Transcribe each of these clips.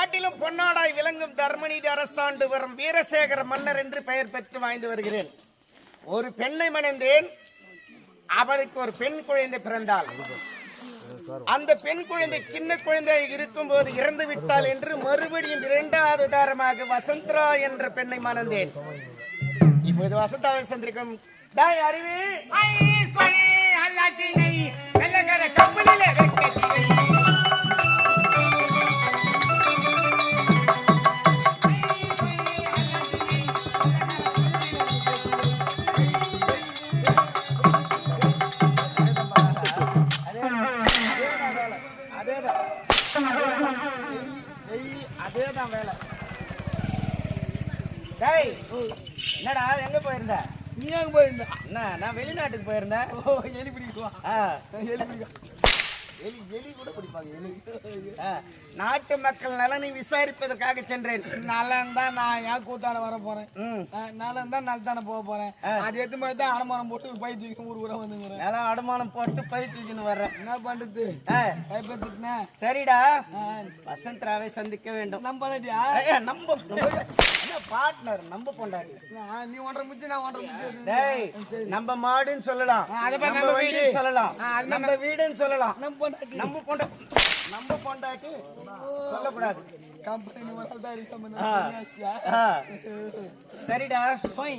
நாட்டிலும் பொன்னாடாய் விளங்கும் தர்மநீதி அரசாண்டு வரும் வீரசேகர மன்னர் என்று பெயர் பெற்று வாய்ந்து வருகிறேன். ஒரு பெண்ணை மணந்தேன் அவளுக்கு ஒரு பெண் குழந்தை பிறந்தாள். அந்த பெண் குழந்தை சின்ன குழந்தை இருக்கும்போது இறந்து விட்டாள் என்று மறுபடியும் இரண்டாவது தாரமாக வசந்தரா என்ற பெண்ணை மணந்தேன். இப்போது வசந்தாவை சந்திரிக்கும் டாய் அறிவு அதேதான் நான் வெளிநாட்டுக்கு போயிருந்தேன். ஓ எலி பிடிக்குவா? எலி பிடிக்கும் எலி எலி கூட ஆ, நாட்டு மக்கள் நலனை விசாரிப்பதற்காக சென்றேன். நல்லா இருந்தா நான் ஏன் கூத்தாட வர போறேன். நல்லா நல்ல தானே போக போறேன். அது எத்து மாதிரி தான் அடமானம் போட்டு பை தூக்கி ஊர் ஊரா வந்துங்கிறேன் நிலம் அடமானம் போட்டு பயிற்சின்னு வர்றேன். என்ன பண்றது? திட்டினேன் சரிடா. வசந்தராவை சந்திக்க வேண்டும். நம்பாலட்டியா ஐயா, நம்ப. பார்ட்னர் நம்ப பொண்டாடி நீ ஒன்றரை முச்சு நான் ஒன்றரை முச்சு டேய் நம்ம மாடுன்னு சொல்லலாம். நம்ம வீடுன்னு வீடு. சொல்லலாம். நம்ம வீடுன்னு சொல்லலாம். நம்ம பொண்டாட்டி. நம்ம பொண்டா நம்ம பொண்டாட்டி சொல்லக்கூடாது. கம்பெனி முதல் தான் இருக்க ஆ. ஆ. சரிடா. போய்.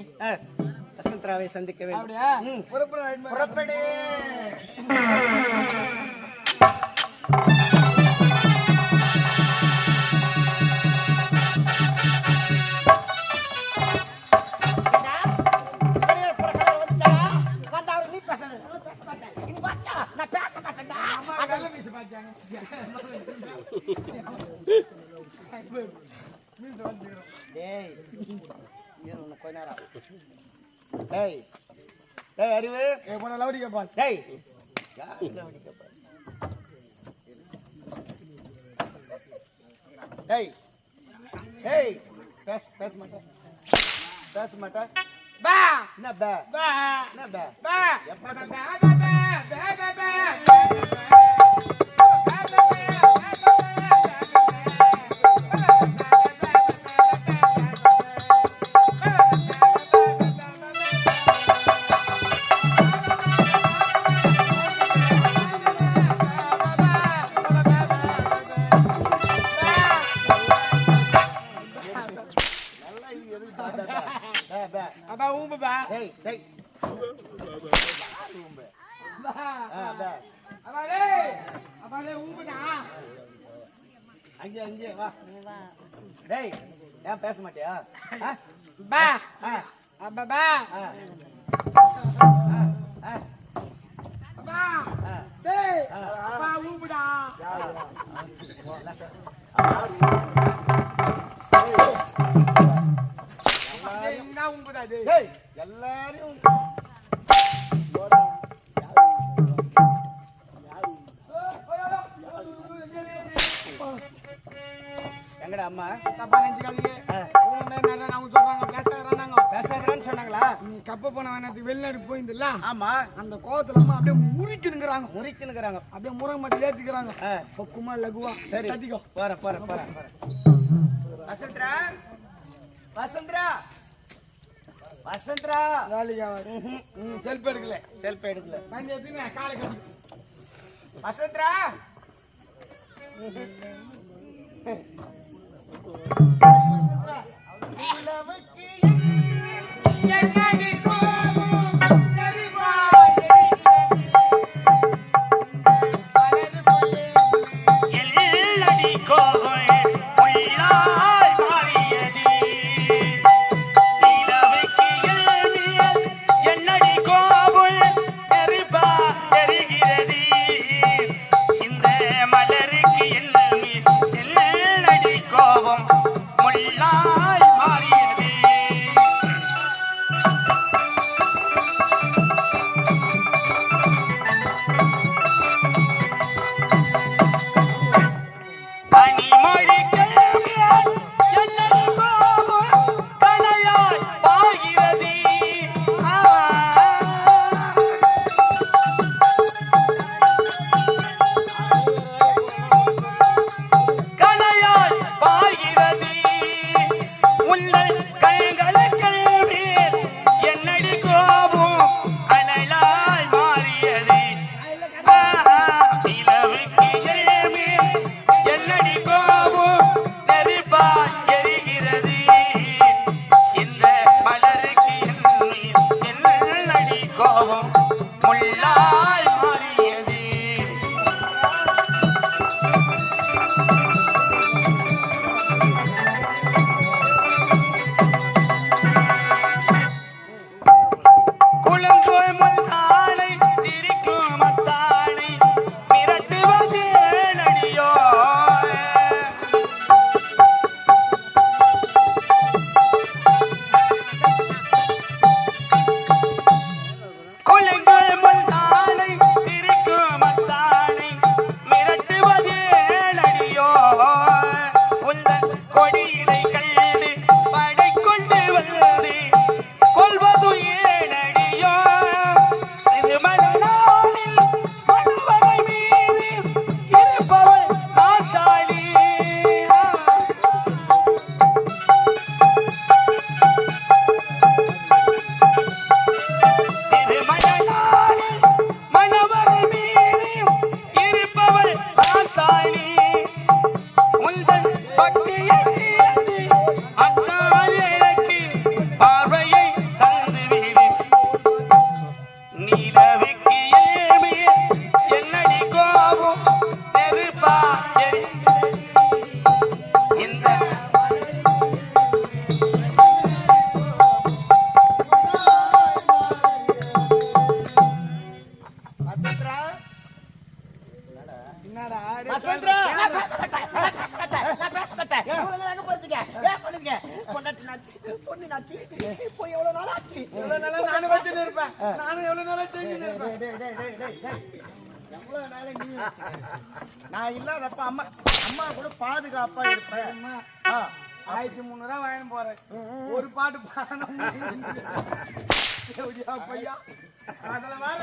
வசந்தராவை சந்திக்க வேண்டும். புறப்பட. பேச மாட்டேன் பா என்ன பே பா என்ன பே பா எப்ப பா பா பா பா அங்கே அங்கே வா. டேய் ஏன் பேச மாட்டியா? ஆ? பா. ஆ. அப்பா பா. ஆ. ஆ. ஆ. அப்பா ஆ. டேய் ஆ. அப்பா ஊம்புடா. எங்கடா அம்மா. தப்பா நினைச்சுக்காதீங்க. அவங்க சொல்றாங்க பேசுறாங்க பேசாதடான்னு சொன்னாங்களா? நீ கப்ப போன வேணாத்துக்கு வெளிநாடு போயிருந்தில்ல? ஆமா. அந்த கோவத்துல அம்மா அப்படியே முறிக்கணுங்கிறாங்க முறிக்குனுக்குறாங்க அப்படியே முருங்கை மத்தியில ஏத்திக்கிறாங்க. பக்குமா லகுவா? சரி. தட்டிக்கோ. போறேன் போறேன் போறேன் போறேன். வசந்தரா? வசந்தரா? வசந்தரா? ம் செல்ஃப் எடுக்கல. செல்ஃபி எடுக்கல. நான் எடுத்துன்னு காலை கட்டி. வசந்தரா? நிலவுக்கு Thank you. இருப்பேன். நானும் எவ்வளவு நாளா செஞ்சுட்டு இருப்பேன். எவ்வளவு நாளா நீ? நான் இல்லாதப்ப அம்மா அம்மா கூட பாதுகாப்பா இருப்பேன். ஆயிரத்தி முந்நூறு ரூபா வாங்கிட்டு போறேன். ஒரு பாட்டு எப்படியா பையா? அதுல வேற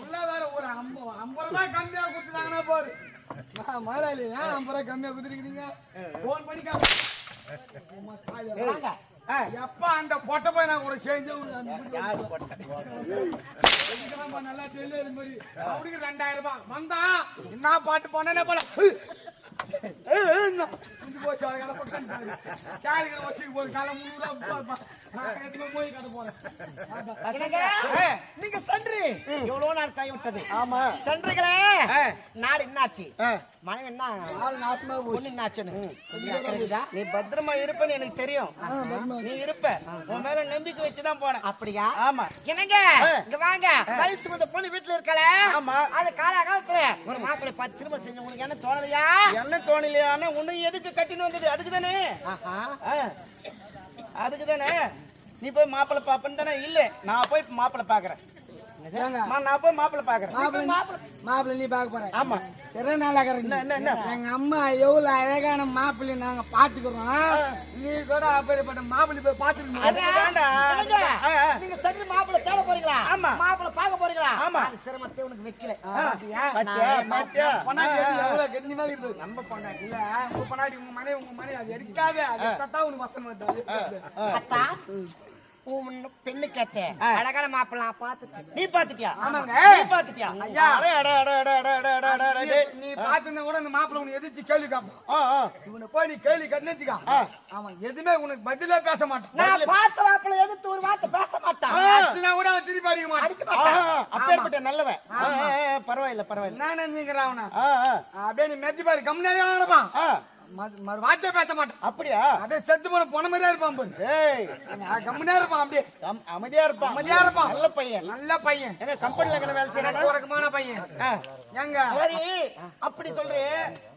உள்ள வேற ஒரு ஐம்பது ஐம்பது ரூபாய் கம்மியா கொடுத்துட்டாங்கன்னா போரு. முதலாளி ஐம்பது ரூபாய் கம்மியா குதிரிக்கிறீங்க போன் வாங்க. எப்ப அந்த பொட்டை போய் நான் கூட சேர்ந்து நல்லா தெரியல மாதிரி? அவனுக்கு ரெண்டாயிரம் ரூபாய். வந்தா என்ன பாட்டு போனே போல. போச்சு சாயங்காலம் வச்சுக்கு போகுது காலை முந்நூறுவா நீங்க சென்று எவ்வளவு நாள் கை விட்டது ஆமா சென்றுகளே. நாடு என்னாச்சு? ஆ. மனைவி என்ன? ஆள் நாசமா என்னாச்சுன்னு? நீ பத்திரமா இருப்பேன்னு எனக்கு தெரியும். நீ இருப்ப. உன் மேல நம்பிக்கை வச்சுதான் போனேன். அப்படியா? ஆமா. என்னங்க. இங்க வாங்க. வயசு வந்த பொண்ணு வீட்டுல இருக்கல ஆமா. அது காலகாலத்துல. ஒரு மாப்பிள்ளை பார்த்து திரும்ப செஞ்சு உங்களுக்கு என்ன தோணலையா? என்ன தோணலையா உன்னை எதுக்கு கட்டின்னு வந்தது? அதுக்கு தானே. அதுக்கு தானே நீ போய் மாப்பிள்ளை பாப்பன்னு தானே? இல்ல நான் போய் மாப்பிள்ளை பாக்குறேன் அம்மா, நான் போய் மாப்பிள்ளை பாக்குறேன் மாப்பிள்ளை நீ பார்க்க போற. ஆமா. சரி நல்லா எங்க அம்மா எவ்வளவு அழகான மாப்பிள்ளை நாங்க பாத்துக்கிறோம் நீ கூட அப்படிப்பட்ட மாப்பிள்ளை போய் பாத்துக்கணும். நீங்க மாப்பிள்ளை தேட போறீங்களா? ஆமா. மாப்பிள்ளை பார்க்க போறீங்களா? ஆமா. சிரமத்தை உனக்கு வைக்கல. எவ்வளவு கண்ணியமா இருக்குது நம்ம பொண்டாட்டி இல்ல. உங்க பொண்டாட்டி உங்க மனைவி உங்க மனைவி அது எடுக்காது அது தத்தா உனக்கு வசனம் வருது அத்தா அழகான மாப்பிள்ளை பார்த்துட்டேன். நீ பாத்துட்டியா ஆமாங்க. நீ பாத்துட்டியா ஐயா. அடே, அடே, அடே, அடே, அடே, அடே, அடே, அடே, அடே, டேய். நீ பாத்துருந்தா கூட அந்த மாப்பிள்ளை உனக்கு எதிர்த்து கேள்வி கேட்பான். இவனை போய் நீ கேள்வி கட்டு வச்சுக்கா ஆ. அவன் எதுவுமே உனக்கு பதிலே பேச மாட்டான். நான் பார்த்த மாப்பிள்ளை எதிர்த்து ஒரு வார்த்தை பேச மாட்டான். கூட அவன் திருப்பி அடிக்க மாட்டான். அப்பேற்பட்ட நல்லவன். பரவாயில்ல பரவாயில்ல. நான் நினைச்சுக்கிறேன் அவனை? அப்படியே நீ மெத்தி பாரு. கம்முனாவே வார்த்தை பேச மாட்டான். அப்படியா? அப்படியே செத்து போன பொண்ண மாதிரியா இருப்பான் பாரு. ஏய். கம்முனா இருப்பான் அப்படியே. அம்- அமைதியா இருப்பான். அமைதியா இருப்பான். நல்ல பையன். நல்ல பையன். எங்க கம்பெனில எங்க வேலை உறக்கமான பையன். எங்க சரி. அப்படி சொல்றே.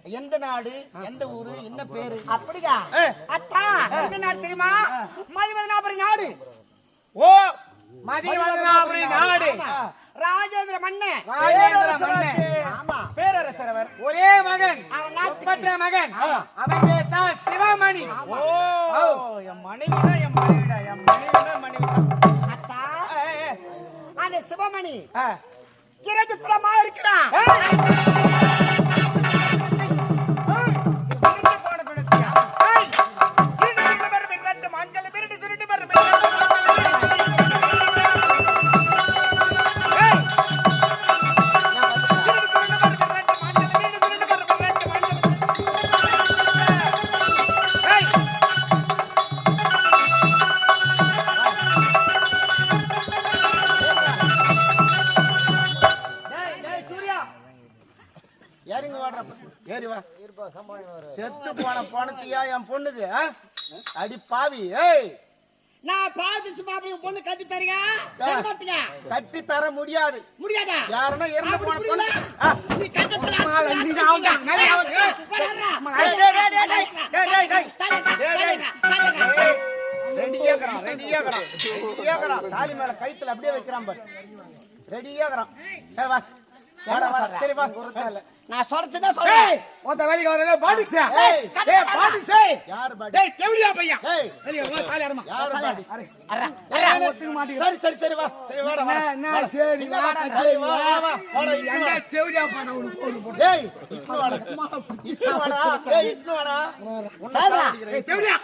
எந்த நாடு எந்த ஊரு என்ன பேரு? அப்படியா. அத்தா என்ன நாடு தெரியுமா? மதிவதனாபுரி நாடு. ஓ மதிவதனாபுரி நாடு. ஆ. ராஜேந்திர மன்னன். ராஜேந்திர மன்னன். ஆமா. பேரரசர் அவர் ஒரே மகன். அவன் மகன். அவன் தான் சிவமணி. ஓ. என் மனைவிடா என் மனைவிடா என் மனைவிடா மனைவிடா அத்தா. அந்த சிவமணி ஆ. இறந்து புறமா இருக்கிறான். பாவி ஏய் நான் பாத்துச்சு மாப்பிளை பொண்ணு கட்டி தரீங்க கட்டி தர முடியாது முடியாதா யாருன்னா இறந்து போன பொண்ணு நீ கட்டத்துல நீ அவங்க நிறைய ரெண்டு கேக்குறான் ரெண்டு கேக்குறான் கேக்குறான் தாலி மேல கைத்துல அப்படியே வைக்கிறான் பாரு ரெடி கேக்குறான் வா நான் சொல்றதுதான் சொல்றேன். ஒத்த வேலைக்கு வரல பாடிச்சா ஏய், பாடிச்சே யாரு பாடி டேய் தேவடியா பையன் ஏய். வெளிய வா தாலி அரமா யாரு பாடி ஏய் ஒத்துக்க மாட்டீங்க சரி சரி சரி வா. சரி வாடா வாடா. நான் சரி வா வாடா, சரி வா. வா, வா, வாடா, வா. தேவடியா பாடா உனக்கு போடு. போடு டேய் இட்னு வாடா. இட்னு வாடா. டேய் இட்னு வாடா. உன்னை தேவடியா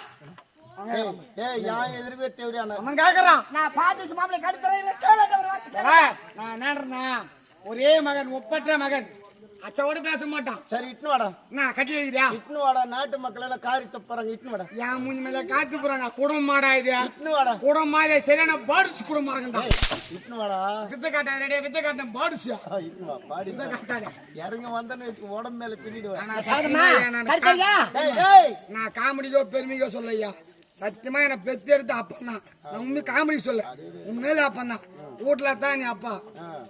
டேய், டேய் யான் எதிர்வே தேவடியானா அவன் கேக்குறான். நான் பாதிச்சு மாப்பிள்ளை ஏலே, நான் என்னன்றா ஒரே மகன் ஒப்பற்ற மகன். அச்சோடு பேச மாட்டான். சரி இட்னு வாடா. நான் கட்டி வைக்கிறியா? இட்னு வாடா நாட்டு மக்கள் எல்லாம் காரி துப்புறாங்க இட்னு வாடா. என் மூஞ்சி மேல காத்து போறாங்க குடும்பம் மாடா இது. இட்னு வாடா. குடும்பம் மாதிரி சரியான பாடுச்சு குடும்பம் இருக்கண்டா இட்னு வாடா. வித்த காட்டாத ரெடியா வித்த காட்டன் பாடுச்சு ஆ, இட்னு வா பாடி. வித்த காட்டாத. இறங்கி வந்தேன்னு வச்சுக்கோ, உடம்பு மேல பின்னிடுவேன் நான் சாதமா சத்தியமா நான் கட்டி தரியா டேய் டேய். நான் காமெடிக்கோ பெருமைக்கோ சொல்லையா சத்தியமா என்ன பெத்து எடுத்த அப்பன் தான் நான் உண்மை காமெடி சொல்ல. உண்மையில அப்பன் தான் வீட்டுல தான் நீ அப்பா.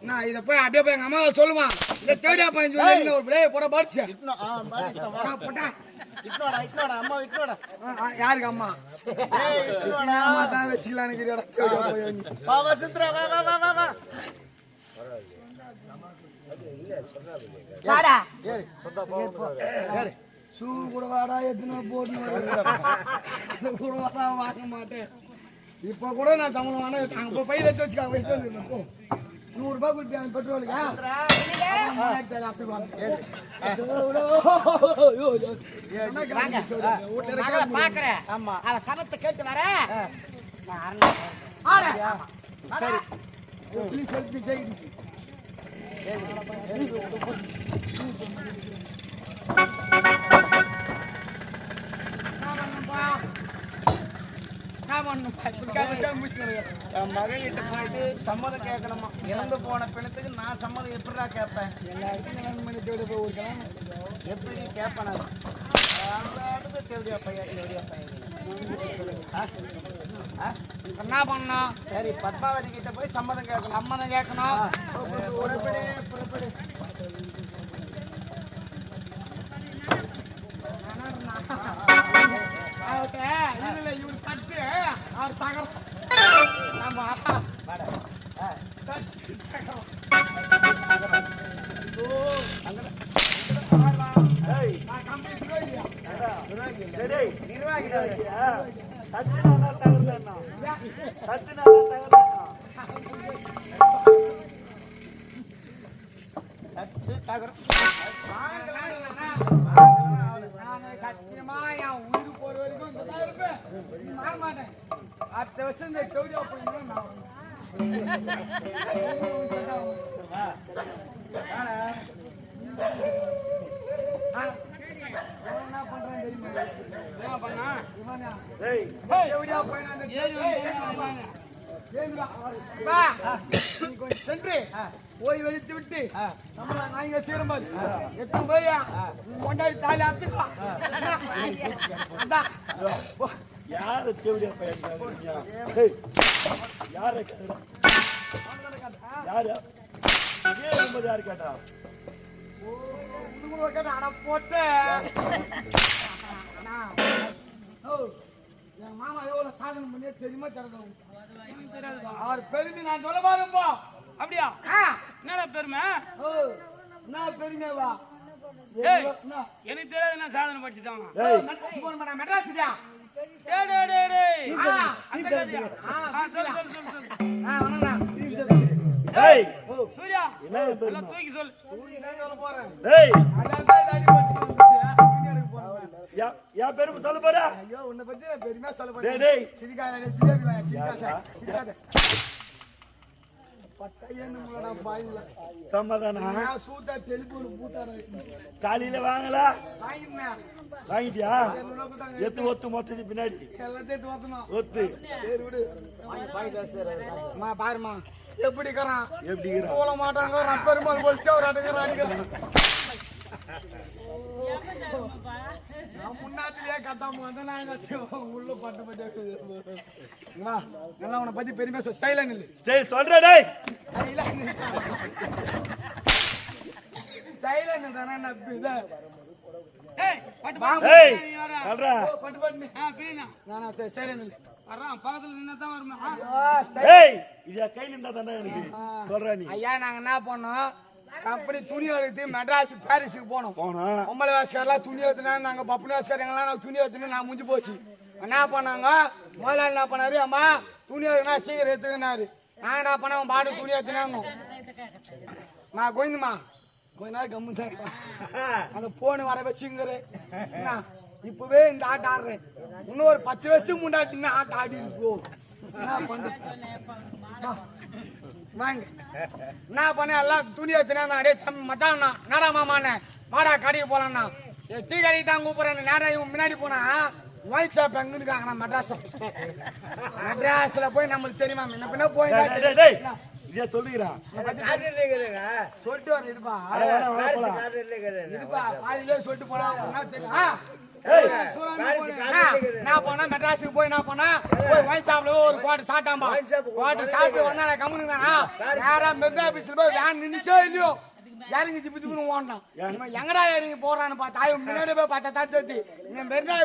நான் இதை போய் அப்படியே போய் எங்க அம்மாவை சொல்லுவான். இதை தேடி அப்பா சொல்லி ஒரு பிள்ளைய போட பாடிச்சு. இட்னு ஆ பாடி வா. போட்டா. இட்னோடா இட்னோடா அம்மா இட்னோடா ஆ, ஆ, யாருக்கு அம்மா? அம்மா தான் வச்சுக்கலான்னு இருக்கிற தேவையா ஷூ கூட வாடா எத்தனை போட்டு அது கூட வாடா வாங்க மாட்டேன். இப்போ கூட நான் தமிழ் வாங்க அங்கே பையில எடுத்து வச்சுக்காங்க வச்சுட்டு போ. நூறுரூபா கொடுப்பேன் பெட்ரோலுக்கு? பாக்குறேன் ஆமா அவ சமத்தை கேட்டு வர சரி Please help me மகன் கிட்ட போயிட்டு சம்மதம் கேட்கணுமா இறந்து போன பிணத்துக்கு நான் சம்மதம் எப்படிடா கேட்பேன் எப்படி கேட்பேன் நான் எல்லாத்துக்கும் தேவடியா பையன் தேவடியா பையன் என்ன பண்ணணும் சரி பத்மாவதி கிட்ட போய் சம்மதம் கேட்கணும் சம்மதம் கேட்கணும் புறப்படு புறப்படு வாடா. ஆ. தட்டு தகரம். சத்தியமா அடுத்த வருஷம் இந்த கௌரி அப்படின்னு நான் ஆ, இவன் என்ன பண்றான் தெரியுமா? இவனா? கௌரியா பையனா அந்த- ஏந்துடா. சென்று ஓய்வு விட்டு நம்மள நாய்ங்க எத்தனை போய் கொண்டாடி தாலி அத்துக்கலாம் யாரு தேவடியா பையன் யாரை கேட்டா? யாரு? ஏன் என்பது யாரு கேட்டா? என் மாமா எவ்வளவு சாதனை பண்ணியே தெரியுமா தெரியாது அவர் பெருமை நான் சொல்ல பாருப்போ அப்படியா? ஆ. என்னடா பெருமை? ஓ என்ன பெருமை வா ஏய். என்ன? எனக்கு தெரியாது என்ன சாதனை படிச்சுட்டாங்க மெட்ராஸ்டியா சூர்யா? தூக்கி சொல்லு என் பெருமை சொல்ல போற ஐயோ உன்னை பத்தி நான் பெருமையா சொல்ல டேய் போறேன் சிரிக்காத சிரிக்காத சிரிக்காத காலையில வாங்கல? வாங்கிட்டியா? எத்து ஒத்து மொத்தத்துக்கு பின்னாடி. ஒத்து. பாருமா எப்படி எப்படி மாட்டாங்க பெருமாள் போலிச்சு அவர் அடங்குற கட்டாம வந்து நான் உள்ள பட்டு பட்டு நல்லா உன்னை பத்தி பெருமையா சொல். ஸ்டைலா நில்லு சரி சொல்ற டேய். ஸ்டைலா நில்லு ஸ்டைலா நில்லு தானே நப்பு இதை? ஏய் பட்டு. ஏய் சொல்ற. பட்டு பட்டு நில்லு. ஆ நானா ஸ்டைலா நில்லு வர்றான் பக்கத்துல நின்னா தான் வருமா. ஏய் இது கையில இருந்தா தானே எனக்கு? சொல்ற நீ. ஐயா நாங்க என்ன பண்ணோம்? கம்பெனி துணி எடுத்து மெட்ராஸ் பாரிஸுக்கு போனோம். போனா பொம்பளை வாசிக்காரெல்லாம் துணி எடுத்துனா நாங்க பப்புனு வாசிக்காரங்களாம் நான் துணி எடுத்துன்னு நான் முடிஞ்சு போச்சு. என்ன பண்ணாங்க? முதலாளி என்ன பண்ணாரு? அம்மா துணி எடுக்கணும் சீக்கிரம் எடுத்துக்கினாரு நான் என்ன பண்ண அவன் பாடு துணி எடுத்துனாங்க. நான் கோயிந்துமா கொஞ்ச நாள் கம்மு தான் அந்த போன் வர வச்சுங்கிறேன் இப்பவே இந்த ஆட்டம் ஆடுறேன். இன்னும் ஒரு பத்து வருஷத்துக்கு முன்னாடி ஆட்டம் ஆடி இருக்கோ என்ன பண்ணு வாங்க. என்ன பண்ண எல்லாம் துணி எடுத்துனா அடே தம்பி மச்சான் நாடா மாமாண்ணே மாடா கடைக்கு சரி, டீ கடைக்கு தான் கூப்பிடுறேன் நேரா இவன் முன்னாடி போனா ஒயிட் ஷாப் எங்க இருக்காங்க நான் மெட்ராஸ் மெட்ராஸ்ல போய் நம்மளுக்கு தெரியுமா முன்ன பின்ன போய். இதே சொல்லுகிறான் சொல்லிட்டு வர இருப்பா. அட, வேணாம், வேணாம், போலாம். இருப்பா பாதியிலே சொல்லிட்டு போனா நான் போனா மெட்ராஸுக்கு போய் என்ன பண்ணா? போய் ஒயின் ஷாப்ல ஒரு குவாட்டர் சாப்பிட்டாம்பா குவாட்டர் சாப்பிட்டு வந்தா நான் நேரா மெர்தா ஆபீஸ்ல போய் வேன் நின்னுச்சோ இல்லையோ? இறங்கி திப்பி திப்பின்னு இவன் எங்கடா இறங்கி போறான்னு பார்த்தா முன்னாடி போய் பார்த்தா தான் தெரிஞ்சு இந்த மெரினா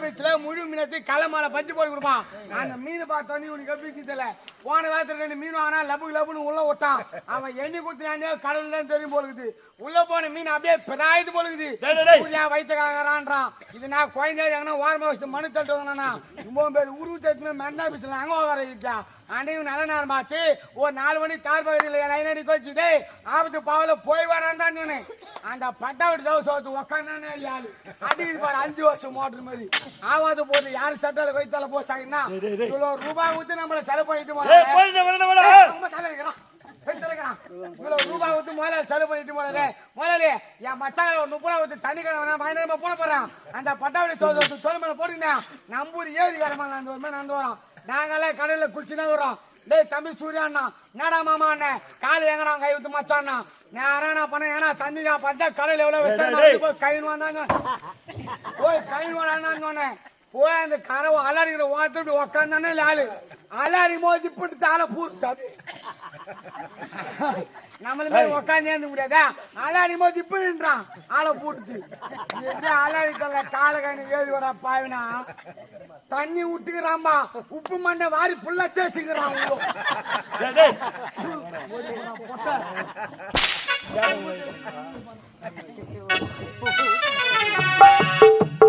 முழு மீனத்து களமால பஞ்சு போட்டு கொடுப்பான். அந்த மீன் பார்த்தோன்னே உனக்கு எப்படி தெரியல? போன வாரத்துல ரெண்டு மீன் வாங்கினா லபு லபுன்னு உள்ள விட்டான் அவன் எண்ணி குத்துனானே கடல் தான் தெரியும் போலுக்குது உள்ள போன மீன் அப்படியே பிராயுது போலுக்குது. சூர்யா வயிற்றுக்காகறான்றான் இது நான் குழந்தை எங்கன்னா ஓரமா வச்சுட்டு மனு தட்டு வந்தானா ஒன்பது பேர் உருவு தட்டுமே மென்னா பீஸ்ல அங்க வர இருக்கா அன்னைக்கு நல்ல நேரம்? பார்த்து ஒரு நாலு மணி தார் பகுதியில் லைன் அடிக்க வச்சு டேய் ஆபத்து பாவல போய் வரான் தான் சொன்னேன் அந்த பட்டாவட்டி தவச வந்து உக்காந்தானே யாரு அடிக்குது பாரு அஞ்சு வருஷம் மோட்டர் மாதிரி ஆவாது போட்டு யாரு சட்டால வைத்தால போச்சாங்கன்னா. இவ்வளவு ரூபாய் ஊத்து நம்மள செலவு பண்ணிட்டு. போய் தலைக்கிறான். இவ்வளவு ரூபாய் ஊத்து முதல்ல செலவு பண்ணிட்டு போறாரு. முதலாளி, என் மச்சான் ஒரு முப்பது ஊத்து தண்ணி கடை பயங்கரமா போட போறான். அந்த பட்டாவடி சோறு ஊத்து சோறு மேல போட்டுக்கினே, நம்பூர் ஏரிக்காரமா நடந்து வரும், நடந்து வரோம். நாங்கெல்லாம் கடையில குளிச்சுனா வரோம். டேய் தம்பி சூர்யா அண்ணா, என்னடா மாமா அண்ணன், கால் எங்கடா கை ஊத்து மச்சான். நேரா நான் பண்ணேன், ஏன்னா தண்ணி தான் பார்த்தா கடையில டேய், இருக்கு, போய் கை வந்தாங்க போய் கை வாடான்னு சொன்னேன். போய் அந்த கரவை அலாடிக்கிற ஓட்டு உக்காந்தானே லாலு அலாடி மோதி பிடித்து ஆளை பூர்த்தாது நம்மள மாதிரி உக்காந்து ஏந்து முடியாதா? அலாடி மோதி பிடின்றான் ஆளை பூர்த்து எப்படி அலாடி தள்ள காலை கண்ணு ஏறி வர பாவினா. தண்ணி விட்டுக்கிறாமா உப்பு மண்ணை வாரி புள்ள தேசிக்கிறான் Thank.